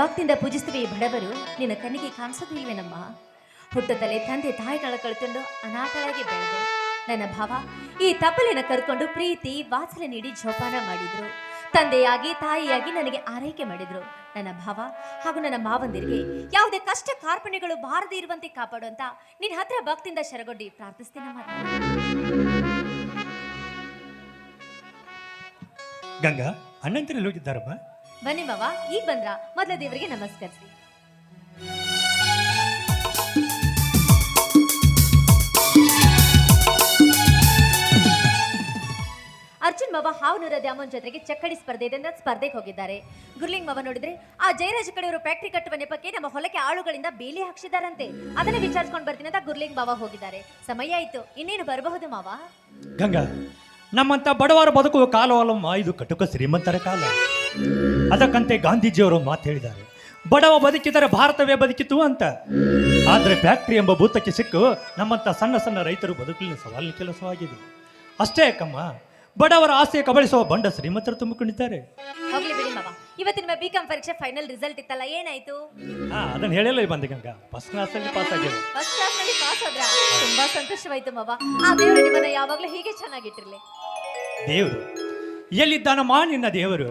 ಭಕ್ತಿಯಿಂದ ಪೂಜಿಸ್ತೀವಿ ಈ ಬಡವರು. ನಿನ್ನ ಕಣ್ಣಿಗೆ ಕಾಣಿಸೋದು ಇಲ್ವೇನಮ್ಮ? ಹುಟ್ಟದಲ್ಲೇ ತಂದೆ, ತಾಯಿಗಳ ಕಳ್ಕೊಂಡು ಅನಾಥಳಾಗಿ ಬೆಳೆದೆ. ನನ್ನ ಭಾವ, ಈ ತಪ್ಪಲಿನ ಕರ್ಕೊಂಡು ಪ್ರೀತಿ, ವಾತ್ಸಲ್ಯ ನೀಡಿ ಜೋಪಾನ ಮಾಡಿದ್ರು. ತಂದೆಯಾಗಿ, ತಾಯಿಯಾಗಿ ನನಗೆ ಆರೈಕೆ ಮಾಡಿದ್ರು. ನನ್ನ ಭಾವ, ಹಾಗೂ ನನ್ನ ಮಾವಂದಿರಿಗೆ ಯಾವುದೇ ಕಷ್ಟ ಕಾರ್ಪಣ್ಯಗಳು ಬಾರದೇ ಇರುವಂತೆ ಕಾಪಾಡು ಅಂತ ನಿನ್ನ ಹತ್ರ ಭಕ್ತಿಯಿಂದ ಶರಗೊಡ್ಡಿ ಪ್ರಾರ್ಥಿಸ್ತೀನಿ ಗಂಗಾ ಅಣ್ಣಂತರಲ್ಲಿ ಹೋಗಿದ್ದಾರಮ್ಮ ಬನ್ನಿ ಮಾವ, ಈಗ ಬಂದ್ರ? ಮೊದಲ ದೇವರಿಗೆ ನಮಸ್ಕರಿಸಿ. ಅರ್ಜುನ್ ಮಾವ, ಹಾವನೂರ ದ್ಯಾಮನ್ ಜೊತೆಗೆ ಚಕ್ಕಡಿ ಸ್ಪರ್ಧೆ ಇದೆ ಸ್ಪರ್ಧೆಗೆ ಹೋಗಿದ್ದಾರೆ. ಗುರ್ಲಿಂಗ್ ಮಾವ ನೋಡಿದ್ರೆ, ಆ ಜಯರಾಜ್ ಕಡೆಯವರು ಫ್ಯಾಕ್ಟ್ರಿ ಕಟ್ಟುವ ನೆಪಕ್ಕೆ ನಮ್ಮ ಹೊಲಕ್ಕೆ ಆಳುಗಳಿಂದ ಬೇಲಿ ಹಾಕ್ಸಿದಾರಂತೆ. ಅದನ್ನ ವಿಚಾರಿಸ್ಕೊಂಡು ಬರ್ತೀನಿ ಅಂತ ಗುರ್ಲಿಂಗ್ ಮಾವ ಹೋಗಿದ್ದಾರೆ. ಸಮಯ ಆಯ್ತು, ಇನ್ನೇನು ಬರಬಹುದು ಮಾವ? ಗಂಗಾ, ನಮ್ಮಂತ ಬಡವರ ಬದುಕುವ ಕಾಲವಲ್ಲಮ್ಮ ಇದು ಕಟುಕ ಶ್ರೀಮಂತರ ಕಾಲ. ಅದಕ್ಕಂತೆ ಗಾಂಧೀಜಿಯವರು ಮಾತು ಹೇಳಿದ್ದಾರೆ. ಬಡವ ಬದುಕಿದರೆ ಭಾರತವೇ ಬದುಕಿತು ಅಂತ. ಆದರೆ ಫ್ಯಾಕ್ಟ್ರಿ ಎಂಬ ಭೂತಕ್ಕೆ ಸಿಕ್ಕು ನಮ್ಮಂತ ಸಣ್ಣ ಸಣ್ಣ ರೈತರು ಬದುಕಲಿನ ಸವಾಲಿನ ಕೆಲಸವಾಗಿದೆ ಅಷ್ಟೇ ಅಕ್ಕಮ್ಮ ಬಡವರ ಆಸೆ ಕಬಳಿಸುವ ಬಂಡ ಶ್ರೀಮಂತರು ತುಂಬಿಕೊಂಡಿದ್ದಾರೆ. ಹೋಗ್ಲಿ ಬಿಡಿ ಮಾವ. ಇವತ್ತಿನ ನಿಮ್ಮ ಬಿ ಕಾಮ್ ಪರೀಕ್ಷೆ ಫೈನಲ್ ರಿಸಲ್ಟ್ ಇತ್ತಲ್ಲ ಏನಾಯ್ತು? ಹಾ ಅದನ್ನ ಹೇಳಲ್ಲ ಬಂದೆ ಗಂಗಾ. ಫಸ್ಟ್ ಕ್ಲಾಸ್ ಅಲ್ಲಿ ಪಾಸ್ ಆಗಿದೆ. ಫಸ್ಟ್ ಕ್ಲಾಸ್ನಲ್ಲಿ ಪಾಸ್ ಆದ್ರ? ತುಂಬಾ ಸಂತೋಷವಾಯ್ತು ಮಾವ. ಆ ದೇವರು ನಿಮ್ಮನ್ನ ಯಾವಾಗ್ಲೂ ಹೀಗೆ ಚೆನ್ನಾಗಿಟ್ಟಿರ್ಲಿ. ದೇವರು. ಎಲ್ಲಿದ್ದಾನಮ್ಮ ನಿನ್ನ ದೇವರು?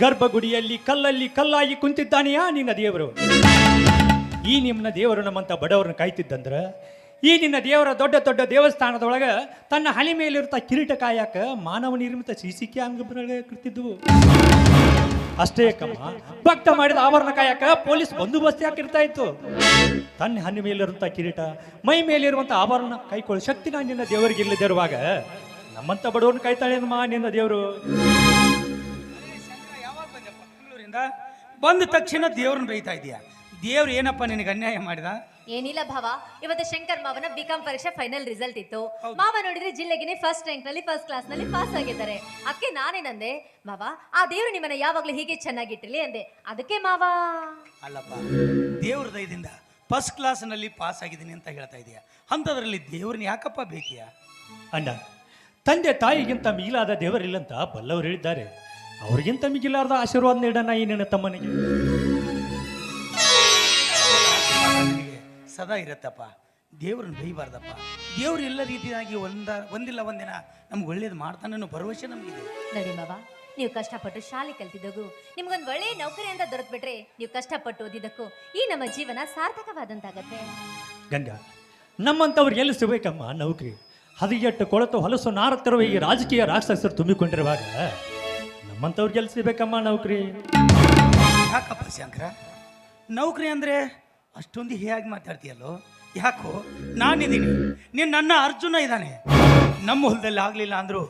ಗರ್ಭಗುಡಿಯಲ್ಲಿ ಕಲ್ಲಲ್ಲಿ ಕಲ್ಲಾಗಿ ಕುಂತಿದ್ದಾನೆಯಾ ನಿನ್ನ ದೇವರು? ಈ ನಿಮ್ಮ ದೇವರು ನಮ್ಮಂತ ಬಡವರನ್ನ ಕಾಯ್ತಿದ್ದಂದ್ರೆ, ಈ ನಿನ್ನ ದೇವರ ದೊಡ್ಡ ದೊಡ್ಡ ದೇವಸ್ಥಾನದೊಳಗ ತನ್ನ ಹಳಿ ಮೇಲಿರುತ್ತ ಕಿರೀಟ ಕಾಯಕ ಮಾನವ ನಿರ್ಮಿತ ಸಿಸಿ ಕ್ಯಾಮ್ರಾಗಳು ಅಷ್ಟೇ ಕಮ್ಮ, ಭಕ್ತ ಮಾಡಿದ ಆವರಣ ಕಾಯಕ ಪೊಲೀಸ್ ಬಂದೋಬಸ್ತ್ ಹಾಕಿರ್ತಾ ಇತ್ತು? ತನ್ನ ಹನಿ ಮೇಲಿರುವಂತ ಕಿರೀಟ, ಮೈ ಮೇಲಿರುವಂಥ ಆಭರಣ ಕೈಕೊಳ್ಳೋ ಶಕ್ತಿ ನಾನು ನಿನ್ನ ದೇವರಿಗೆ ಇಲ್ಲದಿರುವಾಗ ನಮ್ಮಂತ ಬಡವ್ರನ್ನ ಮಾ ನಿನ್ನ ದೇವರು? ಬಂದ ತಕ್ಷಣ ದೇವ್ರನ್ನ ಬೈತಾ ಇದೀಯ? ದೇವ್ರು ಏನಪ್ಪ ನಿನಗೆ ಅನ್ಯಾಯ ಮಾಡಿದ? ಏನಿಲ್ಲ ಭಾವ. ಇವತ್ತು ಶಂಕರ್ ಮಾವನ ಬಿಕಾಂ ಪರೀಕ್ಷೆ ಫೈನಲ್ ರಿಸಲ್ಟ್ ಇತ್ತು. ಮಾವ ನೋಡಿದ್ರೆ ಜಿಲ್ಲೆಗೆ ಫಸ್ಟ್ ರ್ಯಾಂಕ್ನಲ್ಲಿ ಫಸ್ಟ್ ಕ್ಲಾಸ್ನಲ್ಲಿ ಪಾಸ್ ಆಗಿದ್ದಾರೆ. ಅದಕ್ಕೆ ನಾನೇನಂದೆ ಮಾವ ಆ ದೇವ್ರು ನಿಮ್ಮನ್ನ ಯಾವಾಗ್ಲೂ ಹೀಗೆ ಚೆನ್ನಾಗಿಟ್ಟಿರ್ಲಿ? ಅಂದೆ. ಅದಕ್ಕೆ ಮಾವ. ಅಲ್ಲಪ್ಪ ದೇವ್ರ ದಯದಿಂದ ಫಸ್ಟ್ ಕ್ಲಾಸ್ನಲ್ಲಿ ಪಾಸ್ ಆಗಿದ್ದೀನಿ ಅಂತ ಹೇಳ್ತಾ ಇದೀಯ? ಅಂಥದ್ರಲ್ಲಿ ದೇವ್ರನ್ನ ಯಾಕಪ್ಪ ಬೇಕಿಯಾ ಅಣ್ಣ ತಂದೆ ತಾಯಿಗಿಂತ ಮಿಗಿಲಾದ ದೇವರಿಲ್ಲಂತ ಬಲ್ಲವರು ಹೇಳಿದ್ದಾರೆ. ಅವ್ರಿಗಿಂತ ಮಿಗಿಲಾರ್ದ ಆಶೀರ್ವಾದ ನೀಡೋಣ ಈ ನಿನ್ನ ತಮ್ಮನಿಗೆ. ಸದಾ ಇರತ್ತಪ್ಪ. ದೇವ್ರನ್ನ ಬೈಬಾರ್ದಪ್ಪ ದೇವ್ರು ಎಲ್ಲ ರೀತಿಯಾಗಿ ಒಂದ ಒಂದಿಲ್ಲ ಒಂದಿನ ನಮ್ಗೆ ಒಳ್ಳೇದು ಮಾಡ್ತಾನೆ ಅನ್ನೋ ಭರವಸೆ ನಮಗಿದೆ. ನಡಿ ಬಾಬಾ ನೀವು ಕಷ್ಟಪಟ್ಟು ಶಾಲೆ ಕಲ್ತಿದ್ದಗೂ ನಿಮ್ಗೊಂದು ಒಳ್ಳೆಯ ನೌಕರಿ ಅಂತ ದೊರೆತ್ಬಿಟ್ರೆ ನೀವು ಕಷ್ಟಪಟ್ಟು ಓದಿದ್ದಕ್ಕೂ ಈ ನಮ್ಮ ಜೀವನ ಸಾರ್ಥಕವಾದಂತಾಗತ್ತೆ. ಗಂಗಾ ನಮ್ಮಂಥವ್ರಿಗೆ ಎಲ್ಲಿ ಸಿಗಬೇಕಮ್ಮ ನೌಕರಿ? ಹದಿಗೆಟ್ಟು ಕೊಳತು ಹೊಲಸು ನಾರತ್ತಿರುವ ಈ ರಾಜಕೀಯ ರಾಕ್ಷಸರು ತುಂಬಿಕೊಂಡಿರುವಾಗ ನಮ್ಮಂಥವ್ರಿಗೆ ಎಲ್ಲಿ ಸಿಗ್ಬೇಕಮ್ಮ ನೌಕರಿ? ಯಾಕಪ್ಪ ಶಂಕರ? ನೌಕರಿ ಅಂದರೆ ಅಷ್ಟೊಂದು ಹೇಗೆ ಮಾತಾಡ್ತೀಯಲ್ಲೋ? ಯಾಕೋ ನಾನಿದ್ದೀನಿ. ನೀನು ನನ್ನ ಅರ್ಜುನ ಇದ್ದಾನೆ. ನಮ್ಮ ಹೊಲದಲ್ಲಿ ಆಗಲಿಲ್ಲ ಅಂದರೂ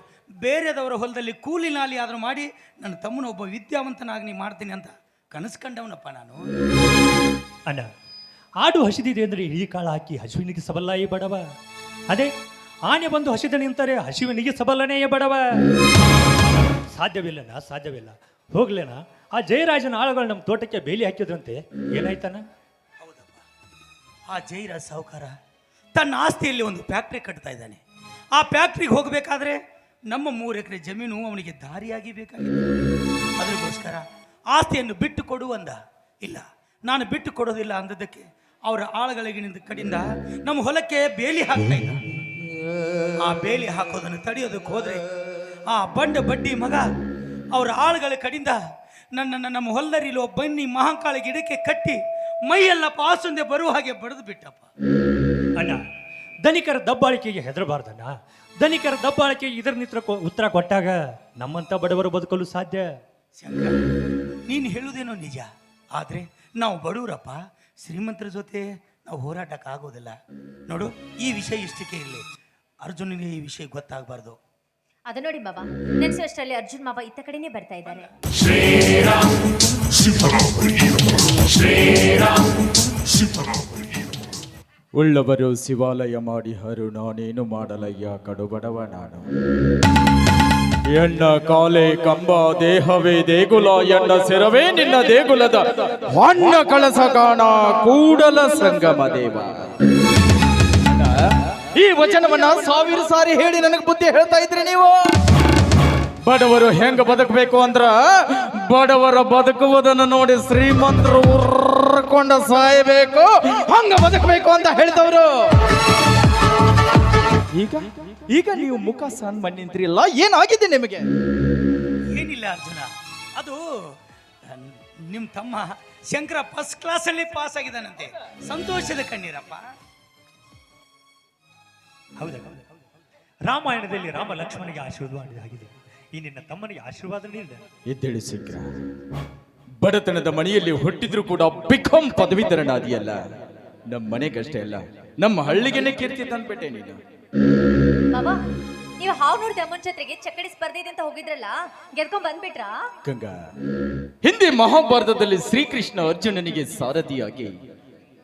ಬೇರೆದವರ ಹೊಲದಲ್ಲಿ ಕೂಲಿ ನಾಲಿ ಆದರೂ ಮಾಡಿ ನನ್ನ ತಮ್ಮನ ಒಬ್ಬ ವಿದ್ಯಾವಂತನಾಗಿ ನೀ ಮಾಡ್ತೀನಿ ಅಂತ ಕನಸು ಕಂಡವನಪ್ಪ ನಾನು. ಅಣ್ಣ ಆಡು ಹಸಿದಿದೆ ಅಂದರೆ ಈ ಕಾಳು ಹಾಕಿ ಹಸುವಿನಿಗೆ ಸಬಲ್ಲ ಈ ಬಡವ. ಅದೇ ಆನೆ ಬಂದು ಹಸಿದ ನಿಂತರೆ ಹಸುವಿನಿಗೆ ಸಬಲನೇ ಬಡವ. ಸಾಧ್ಯವಿಲ್ಲನ? ಸಾಧ್ಯವಿಲ್ಲ. ಹೋಗ್ಲೇನ? ಆ ಜಯರಾಜನ ಆಳುಗಳು ನಮ್ಮ ತೋಟಕ್ಕೆ ಬೇಲಿ ಹಾಕಿದ್ರಂತೆ, ಏನಾಯ್ತಾನ? ಹೌದಪ್ಪ. ಆ ಜೈರಾಜ್ ಸಾಹುಕಾರ ತನ್ನ ಆಸ್ತಿಯಲ್ಲಿ ಒಂದು ಫ್ಯಾಕ್ಟ್ರಿ ಕಟ್ತಾ ಇದ್ದಾನೆ. ಆ ಫ್ಯಾಕ್ಟ್ರಿಗೆ ಹೋಗಬೇಕಾದ್ರೆ ನಮ್ಮ ಮೂರು ಎಕರೆ ಜಮೀನು ಅವನಿಗೆ ದಾರಿಯಾಗಿ ಬೇಕಾಗಿದೆ. ಅದಕ್ಕೋಸ್ಕರ ಆಸ್ತಿಯನ್ನು ಬಿಟ್ಟು ಕೊಡು ಅಂದ. ಇಲ್ಲ, ನಾನು ಬಿಟ್ಟು ಕೊಡೋದಿಲ್ಲ ಅಂದದ್ದಕ್ಕೆ ಅವರ ಆಳುಗಳಿಗಿನಿಂದ ಕಡೆಯಿಂದ ನಮ್ಮ ಹೊಲಕ್ಕೆ ಬೇಲಿ ಹಾಕ್ತಾ ಇದ್ದ. ಆ ಬೇಲಿ ಹಾಕೋದನ್ನು ತಡೆಯೋದಕ್ಕೆ ಹೋದ್ರೆ ಆ ಬಂಡ ಬಡ್ಡಿ ಮಗ ಅವರ ಆಳುಗಳ ಕಡಿಂದ ನನ್ನನ್ನು ನಮ್ಮ ಹೊಲದರಿಲೋ ಬನ್ನಿ ಮಹಾಂಕಾಳ ಗಿಡಕ್ಕೆ ಕಟ್ಟಿ ಮೈಯೆಲ್ಲ ಪಾಸಂದೆ ಬರುವ ಹಾಗೆ ಬಡಿದು ಬಿಟ್ಟಪ್ಪ. ಅಣ್ಣ ಧನಿಕರ ದಬ್ಬಾಳಿಕೆಗೆ ಹೆದರಬಾರ್ದಣ್ಣ. ಧನಿಕರ ದಬ್ಬಾಳಿಕೆಗೆ ಇದರ ನಿತ್ರ ಉತ್ತರ ಕೊಟ್ಟಾಗ ನಮ್ಮಂಥ ಬಡವರು ಬದುಕಲು ಸಾಧ್ಯ? ಶಂಕರ ನೀನು ಹೇಳುವುದೇನೋ ನಿಜ. ಆದರೆ ನಾವು ಬಡವರಪ್ಪ ಶ್ರೀಮಂತರ ಜೊತೆ ನಾವು ಹೋರಾಟಕ್ಕೆ ಆಗೋದಿಲ್ಲ ನೋಡು ಈ ವಿಷಯ ಇಷ್ಟಕ್ಕೆ ಇರಲಿ. ಅರ್ಜುನಿಗೆ ಈ ವಿಷಯ ಗೊತ್ತಾಗಬಾರ್ದು. ಅದ ನೋಡಿ ಮಾವ ನೆನ್ಸುವಷ್ಟರಲ್ಲಿ ಅರ್ಜುನ್ ಮಾವ ಇತ್ತ ಕಡೆನೇ ಬರ್ತಾ ಇದ್ದಾರೆ. ಉಳ್ಳವರು ಶಿವಾಲಯ ಮಾಡಿ ಹರು ನಾನೇನು ಮಾಡಲಯ್ಯ ಕಡುಬಡವ ನಾನು. ಎಣ್ಣ ಕಾಲೆ ಕಂಬ ದೇಹವೇ ದೇಗುಲ ಎಣ್ಣ ಸಿರವೇ ನಿನ್ನ ದೇಗುಲದ. ಹೊಣ್ಣ ಕಳಸ ಕಾಣ ಕೂಡಲ ಸಂಗಮ ದೇವ. ಈ ವಚನವನ್ನ ಸಾವಿರ ಸಾರಿ ಹೇಳಿ ನನಗೆ ಬುದ್ಧಿ ಹೇಳ್ತಾ ಇದ್ರಿ ನೀವು? ಬಡವರು ಹೆಂಗ ಬದುಕಬೇಕು ಅಂದ್ರ ಬಡವರ ಬದುಕುವುದನ್ನು ನೋಡಿ ಶ್ರೀಮಂತರು ಉರ್ಕೊಂಡ ಸಾಯಬೇಕು. ಹಂಗ ಬದುಕಬೇಕು ಅಂತ ಹೇಳ್ತವ್ರು ಈಗ? ಈಗ ನೀವು ಮುಖ ಸಣ್ಣ ಮಾಡಿ ನಿಂತಿರಿಲ್ಲ? ಏನಾಗಿದೆ ನಿಮಗೆ? ಏನಿಲ್ಲ ಅರ್ಜುನ ಅದು ನಿಮ್ಮ ತಮ್ಮ ಶಂಕರ ಫಸ್ಟ್ ಕ್ಲಾಸಲ್ಲಿ ಪಾಸ್ ಆಗಿದ್ದಾನಂತೆ. ಸಂತೋಷದ ಕಣ್ಣೀರಪ್ಪ. ಹೌದಾ. ರಾಮಾಯಣದಲ್ಲಿ ರಾಮ ಲಕ್ಷ್ಮಣಿಗೆ ಆಶೀರ್ವಾದ ಆಗಿದೆ. ಈ ನಿನ್ನ ತಮ್ಮನಿಗೆ ಆಶೀರ್ವಾದ ನೀಡಿದೆ. ಎದ್ದೇಳಿ ಶೀಘ್ರ. ಬಡತನದ ಮನೆಯಲ್ಲಿ ಹುಟ್ಟಿದ್ರು ಕೂಡ ಬಿಕಂ ಪದವೀಧರನಾದಿಯಲ್ಲ. ನಮ್ಮ ಮನೆಗಷ್ಟೇ ಅಲ್ಲ ನಮ್ಮ ಹಳ್ಳಿಗೆನೆ ಕೀರ್ತಿ ತಂದ್ಬಿಟ್ಟೆ ನೀನು. ಬಾಬಾ ನೀವು ಹಾವು ನೋಡಿದ ಅಮ್ಮನ ಜೊತೆಗೆ ಚಕ್ಕಡಿ ಸ್ಪರ್ಧೆ ಇದೆ ಅಂತ ಹೋಗಿದ್ರಲ್ಲ ಗೆದ್ಕೊಂಡ್ ಬಂದ್ಬಿಟ್ರಾ? ಗಂಗಾ ಹಿಂದೆ ಮಹಾಭಾರತದಲ್ಲಿ ಶ್ರೀಕೃಷ್ಣ ಅರ್ಜುನನಿಗೆ ಸಾರಥಿಯಾಗಿ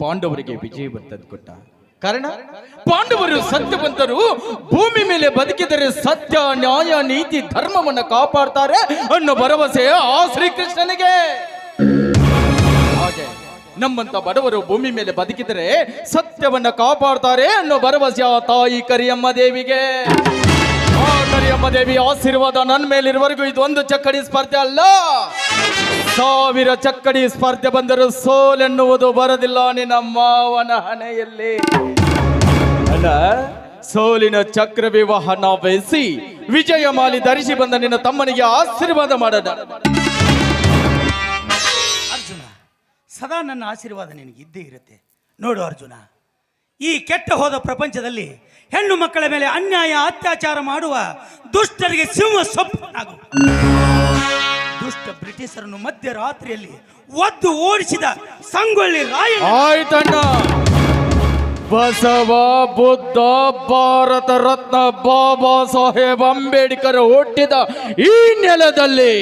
ಪಾಂಡವರಿಗೆ ವಿಜಯವನ್ನು ತಂದುಕೊಟ್ಟ ಕಾರಣ? ಪಾಂಡವರು ಸತ್ಯವಂತರು ಭೂಮಿ ಮೇಲೆ ಬದುಕಿದರೆ ಸತ್ಯ, ನ್ಯಾಯ, ನೀತಿ, ಧರ್ಮವನ್ನು ಕಾಪಾಡ್ತಾರೆ ಅನ್ನೋ ಭರವಸೆ ಆ ಶ್ರೀಕೃಷ್ಣನಿಗೆ. ಹಾಗೆ ನಮ್ಮಂತ ಬಡವರು ಭೂಮಿ ಮೇಲೆ ಬದುಕಿದರೆ ಸತ್ಯವನ್ನ ಕಾಪಾಡ್ತಾರೆ ಅನ್ನೋ ಭರವಸೆ ಆ ತಾಯಿ ಕರಿಯಮ್ಮ ದೇವಿಗೆ. ಆ ಕರಿಯಮ್ಮ ದೇವಿ ಆಶೀರ್ವಾದ ನನ್ನ ಮೇಲಿರುವರೆಗೂ ಇದು ಒಂದು ಚಕ್ಕಡಿ ಸ್ಪರ್ಧೆ ಅಲ್ಲ. ಸಾವಿರ ಚಕ್ಕಡಿ ಸ್ಪರ್ಧೆ ಬಂದರೂ ಸೋಲೆನ್ನುವುದು ಬರದಿಲ್ಲ ನಿನ್ನ ಮಾವನ ಹಣೆಯಲ್ಲಿ. ಅಲ್ಲ ಸೋಲಿನ ಚಕ್ರ ವಿವಾಹನ ನಾವೆಸಿ, ವಿಜಯ ಮಾಲಿ ಧರಿಸಿ ಬಂದ ನಿನ್ನ ತಮ್ಮನಿಗೆ ಆಶೀರ್ವಾದ ಮಾಡೋಣ. ಅರ್ಜುನ, ಸದಾ ನನ್ನ ಆಶೀರ್ವಾದ ನಿನಗೆ ಇದ್ದೇ ಇರುತ್ತೆ. ನೋಡು ಅರ್ಜುನ, ಈ ಕೆಟ್ಟ ಹೋದ ಪ್ರಪಂಚದಲ್ಲಿ ಹೆಣ್ಣು ಮಕ್ಕಳ ಮೇಲೆ ಅನ್ಯಾಯ, ಅತ್ಯಾಚಾರ ಮಾಡುವ ದುಷ್ಟರಿಗೆ ಸಿಂಹ ಸೊಪ್ಪನಾಗು ದುಷ್ಟ ಬ್ರಿಟಿಷರನ್ನು ಮಧ್ಯರಾತ್ರಿಯಲ್ಲಿ ಒದ್ದು ಓಡಿಸಿದ ಸಂಗೊಳ್ಳಿ ರಾಯ ಆಯ್ತಣ್ಣ. ಬಸವ, ಬುದ್ಧ, ಭಾರತ ರತ್ನ, ಬಾಬಾ ಸಾಹೇಬ್ ಅಂಬೇಡ್ಕರ್ ಹುಟ್ಟಿದ ಈ ನೆಲದಲ್ಲಿ,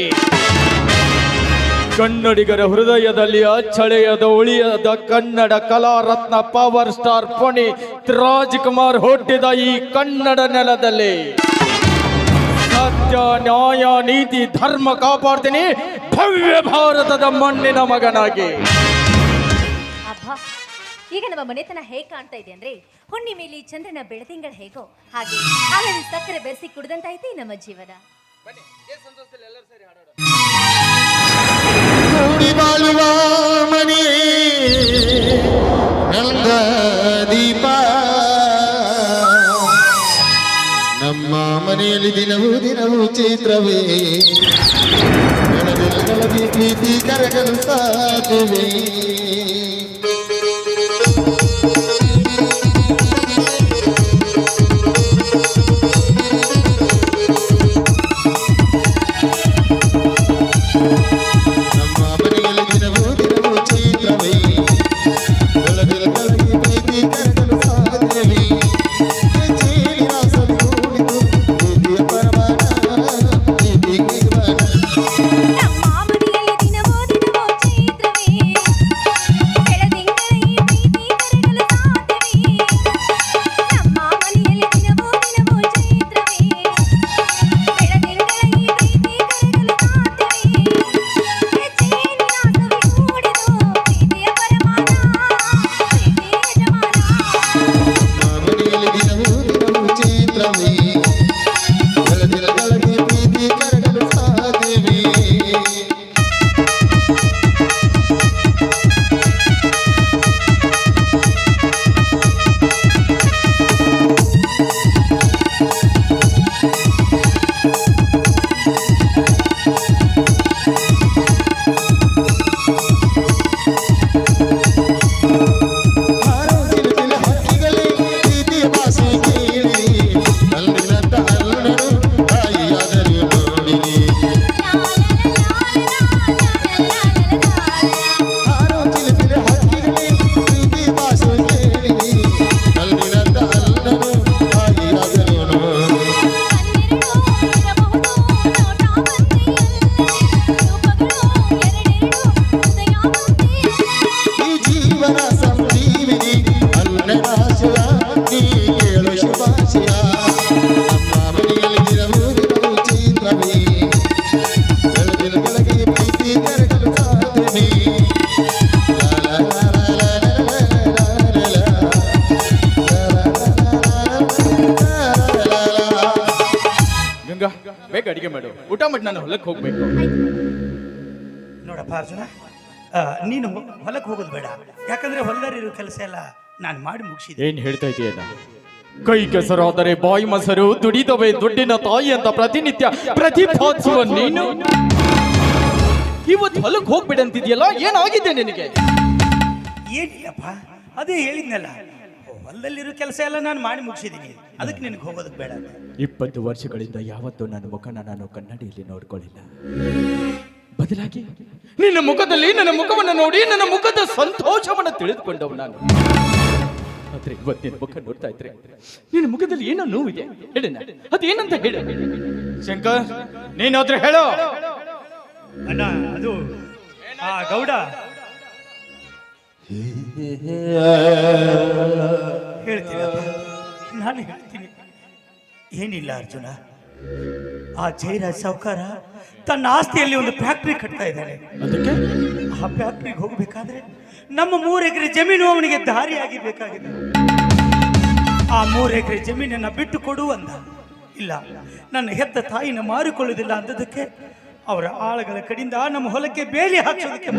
ಕನ್ನಡಿಗರ ಹೃದಯದಲ್ಲಿ, ಅಚ್ಚಳೆಯದ ಉಳಿಯದ ಕನ್ನಡ ಕಲಾ ರತ್ನ ಪವರ್ ಸ್ಟಾರ್ ಪುಣಿ ರಾಜ್ಕುಮಾರ್ ಹುಟ್ಟಿದ ಈ ಕನ್ನಡ ನೆಲದಲ್ಲಿ. ಸತ್ಯ ನ್ಯಾಯ ನೀತಿ ಧರ್ಮ ಕಾಪಾಡ್ತೀನಿ. ಭವ್ಯ ಭಾರತದ ಮಣ್ಣಿನ ಮಗನಾಗಿ. ಅಬ್ಬಾ ಈಗ ನಮ್ಮ ಮನೆತನ ಹೇಗೆ ಕಾಣ್ತಾ ಇದೆ ಅಂದ್ರೆ ಹುಣ್ಣಿಮೆಲಿ ಚಂದ್ರನ ಬೆಳದಿಂಗಳ ಹೇಗೋ ಹಾಗೆ ಹಾಲಲ್ಲಿ ಸಕ್ಕರೆ ಬೆರೆಸಿ ಕುಡ್ದಂತಾಯ್ತು ನಮ್ಮ ಜೀವನ. ಕೂಡಿ ಬಾಳುವ ಮನೆ ದೀಪ ಮನೆಯಲ್ಲಿ ದಿನವೂ ದಿನವೂ ಚೈತ್ರವೇ ಬೆಳದಿಂಗಳ ಪ್ರೀತಿ ಕರಗಲು ಸಾಧ್ಯವೇ ಹೊಲಕ್ಕೆ ಹೋಗ್ಬೇಕು. ನೋಡಪ್ಪ ಅರ್ಜುನ ಆ, ನೀನು ಹೊಲಕ್ಕೆ ಹೋಗೋದು ಬೇಡ. ಯಾಕಂದ್ರೆ ಹೊಲದಲ್ಲಿರೋ ಕೆಲಸ ಎಲ್ಲ ನಾನು ಮಾಡಿ ಮುಗಿಸಿದೆ. ಏನು ಹೇಳ್ತಾ ಇದೆಯಲ್ಲ ಕೈ ಕೆಸರಾದರೆ ಬಾಯಿ ಮೊಸರು ದುಡಿದವೆ ದುಡ್ಡಿನ ತಾಯಿ ಅಂತ ಪ್ರತಿನಿತ್ಯ ಪ್ರತಿಪಾದಿಸುವ ನೀನು? ಇವತ್ತು ಹೊಲಕ್ಕೆ ಹೋಗ್ಬೇಡಂತಿದೆಯಲ್ಲ ಏನಾಗಿದೆ ನಿನಗೆ? ಏನಿಲ್ಲಪ್ಪ ಅದೇ ಹೇಳಿದ್ನಲ್ಲ ಹೊಲದಲ್ಲಿರೋ ಕೆಲಸ ಎಲ್ಲ ನಾನು ಮಾಡಿ ಮುಗಿಸಿದ್ದೀನಿ ಅದಕ್ಕೆ ನಿನಗೆ ಹೋಗೋದಕ್ಕೆ ಬೇಡ. ಇಪ್ಪತ್ತು ವರ್ಷಗಳಿಂದ ಯಾವತ್ತೂ ನನ್ನ ಮುಖನ ನಾನು ಕನ್ನಡಿಯಲ್ಲಿ ನೋಡ್ಕೊಳ್ಳಿಲ್ಲ ಬದಲಾಗಿ ನಿನ್ನ ಮುಖದಲ್ಲಿ ನನ್ನ ಮುಖವನ್ನು ನೋಡಿ ನನ್ನ ಮುಖದ ಸಂತೋಷವನ್ನು ತಿಳಿದುಕೊಂಡವು ನಾನು ಆದ್ರೆ ಇವತ್ತು ನಿನ್ನ ಮುಖ ನೋಡ್ತಾ ಇದ್ರೆ ನಿನ್ನ ಮುಖದಲ್ಲಿ ಏನೋ ನೋವಿದೆ ಹೇಳಣ್ಣ ಅದೇನಂತ ಹೇಳು ಶಂಕರ್ ನೀನಾದ್ರೆ ಹೇಳೋ ಅಣ್ಣ ಅದು ಆ ಗೌಡ ಹೇಳ್ತೀನಪ್ಪ ನಾನು ಹೇಳ್ತೀನಿ. ಏನಿಲ್ಲ ಅರ್ಜುನ ಆ ಜೈರಾಜ್ ಸಾವುಕಾರ ತನ್ನ ಆಸ್ತಿಯಲ್ಲಿ ಒಂದು ಫ್ಯಾಕ್ಟ್ರಿ ಕಟ್ತಾ ಇದ್ದಾನೆ ಅದಕ್ಕೆ? ಆ ಫ್ಯಾಕ್ಟ್ರಿಗೆ ಹೋಗಬೇಕಾದ್ರೆ ನಮ್ಮ ಮೂರು ಎಕರೆ ಜಮೀನು ಅವನಿಗೆ ದಾರಿಯಾಗಿ ಬೇಕಾಗಿದೆ. ಆ ಮೂರು ಎಕರೆ ಜಮೀನನ್ನು ಬಿಟ್ಟು ಕೊಡು ಅಂದ. ಇಲ್ಲ ನನ್ನ ಹೆತ್ತ ತಾಯಿನ ಮಾರಿಕೊಳ್ಳುವುದಿಲ್ಲ ಅಂದದಕ್ಕೆ ಅವರ ಆಳುಗಳ ಕಡೆಯಿಂದ ನಮ್ಮ ಹೊಲಕ್ಕೆ ಬೇಲಿ ಹಾಕ್ಸೋದಕ್ಕೆ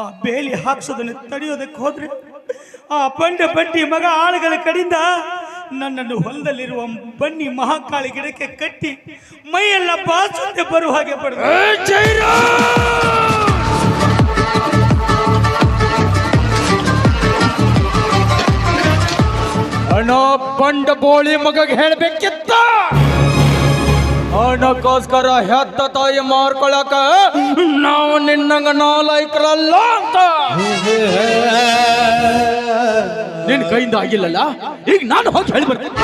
ಆ ಬೇಲಿ ಹಾಕ್ಸೋದನ್ನು ತಡೆಯೋದಕ್ಕೆ ಹೋದ್ರೆ ಆ ಪಂಡ ಬಟ್ಟಿ ಮಗ ಆಳುಗಳ ಕಡೆಯಿಂದ ನನ್ನನ್ನು ಹೊಲದಲ್ಲಿರುವ ಬನ್ನಿ ಮಹಾಕಾಳಿ ಗಿಡಕ್ಕೆ ಕಟ್ಟಿ ಮೈಯೆಲ್ಲ ಬಾಚುತ್ತೆ ಬರುವ ಹಾಗೆ ಪಡೆದ. ಅಣ್ಣ ಪಂಡ ಬೋಳಿ ಮಗಗೆ ಹೇಳ್ಬೇಕಿತ್ತ? ಹಣಕ್ಕೋಸ್ಕರ ಹೆತ್ತ ತಾಯಿ ಮಾರ್ಕೊಳಕ ನಾವು ನಿನ್ನಂಗ ನಾಲ್ಕರಲ್ಲ ಅಂತ. ನಿನ್ ಕೈಯಿಂದ ಆಗಿಲ್ಲಲ್ಲ? ಈಗ ನಾನು ಹೋಗಿ ಹೇಳಿ ಬರ್ತೀನಿ.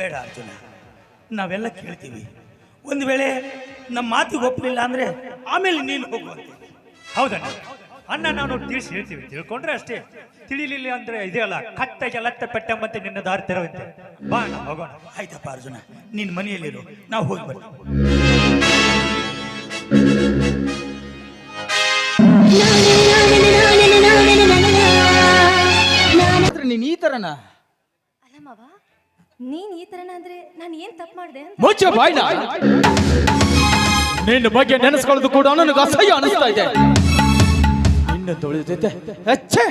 ಬೇಡ ಅರ್ಜುನ ನಾವೆಲ್ಲ ಕೇಳ್ತೀವಿ. ಒಂದು ವೇಳೆ ನಮ್ಮ ಮಾತಿಗೆ ಒಪ್ಪಲಿಲ್ಲ ಅಂದ್ರೆ ಆಮೇಲೆ ನೀನು ಹೋಗುವಂತೆ. ಹೌದಣ್ಣ? ಅಣ್ಣ ನಾನು ತಿಳಿಸಿ ಹೇಳ್ತೀವಿ. ತಿಳ್ಕೊಂಡ್ರೆ ಅಷ್ಟೇ. ತಿಳಿಲಿಲ್ಲ ಅಂದ್ರೆ ಇದೇ ಅಲ್ಲ. ಕಟ್ಟಗೆ ಲತ್ತ ಪೆಟ್ಟಂಬಂತೆ ನಿನ್ನ ದಾರಿ ತೆರವಂತೆ. ಬಾ ಅಣ್ಣ ಹೋಗೋಣ. ಆಯ್ತಪ್ಪ ಅರ್ಜುನ ನಿನ್ನ ಮನೆಯಲ್ಲಿರು. ನಾವು ಹೋಗಿ ಬರ್ತೀವಿ ನೀನ್ ಈ ತರನ? ಅಲ್ಲ ಮಾವ ನೀನ್ ಈ ತರನ ಅಂದ್ರೆ ನಾನು ಏನ್ ತಪ್ಪು ಮಾಡಿದೆ ಅಂತ? ಮುಚ್ಚ ಬಾಯ್ನ. ನಿನ್ನ ಬಗ್ಗೆ ನೆನೆಸ್ಕೊಳ್ಳೋದು ಕೂಡ ನನಗೆ ಅಸಹ್ಯ ಅನಿಸ್ತಾ ಇದೆ. ಅಚ್ಚೆ!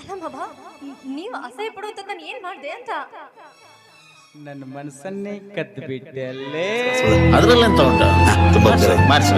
ಅಲ್ಲ ಮಾವ ನೀವು ಅಸಹ್ಯ ಪಡುವಂತ ನಾನು ಏನ್ ಮಾಡಿದೆ ಅಂತ? ನನ್ನ ಮನಸ್ಸನ್ನೇ ಕದ್ದು ಬಿಟ್ಟೆ ಅಲ್ಲೇ ಅದ್ರಲ್ಲೆಂತ ಉಂಟು ಮಾಡಿಸಿ.